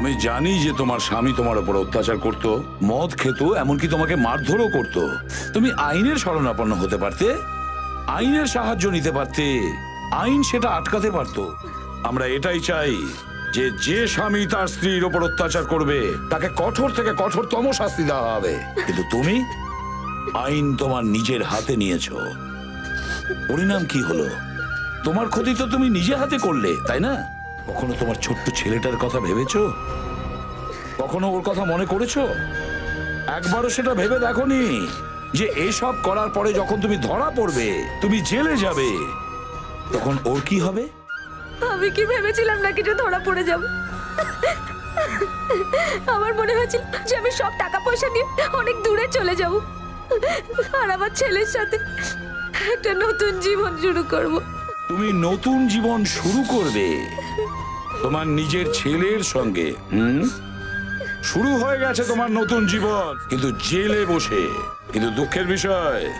আমি জানি যে তোমার স্বামী তোমার উপর অত্যাচার করত, মদ খেত, এমনকি তোমাকে মারধরও করত। তুমি আইনের শরণাপন্ন হতে পারতে, আইনের সাহায্য নিতে পারতে, আইন সেটা আটকাতে পারত। আমরা এটাই চাই যে যে স্বামী তার স্ত্রীর ওপর অত্যাচার করবে, তাকে কঠোর থেকে কঠোরতম শাস্তি দেওয়া হবে। কিন্তু তুমি আইন তোমার নিজের হাতে নিয়েছো। পরিণাম কি হলো? তোমার ক্ষতি তো তুমি নিজে হাতে করলে, তাই না? কখনো তোমার ছোট্ট ছেলেটার কথা ভেবেছ? কখনো ওর কথা মনে করেছ? একবারও সেটা ভেবে দেখোনি যে এসব করার পরে যখন তুমি ধরা পড়বে, তুমি জেলে যাবে, তখন ওর কি হবে? আমি কি ভেবেছিলাম না কিছু ধরা পড়ে যাব? আমার মনে হয়েছিল যে আমি সব টাকা পয়সা নিয়ে অনেক দূরে চলে যাব। আর আমার ছেলের সাথে একটা নতুন জীবন শুরু করব। তুমি নতুন জীবন শুরু করবে। তোমার নিজের ছেলের সঙ্গে। হুম? শুরু হয়ে গেছে তোমার নতুন জীবন। কিন্তু জেলে বসে। কিন্তু দুঃখের বিষয়,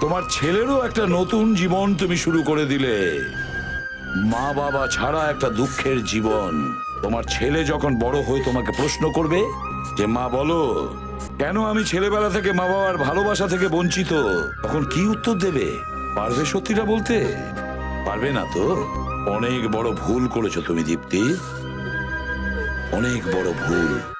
তোমার ছেলেরও একটা নতুন জীবন তুমি শুরু করে দিলে। মা বাবা ছাড়া একটা দুঃখের জীবন। তোমার ছেলে যখন বড় হয়ে তোমাকে প্রশ্ন করবে যে, মা, বলো, কেন আমি ছেলেবেলা থেকে মা বাবার ভালোবাসা থেকে বঞ্চিত? তখন কি উত্তর দেবে? পারবে সত্যিটা বলতে? পারবে না তো? অনেক বড় ভুল করেছ তুমি দীপ্তি। অনেক বড় ভুল।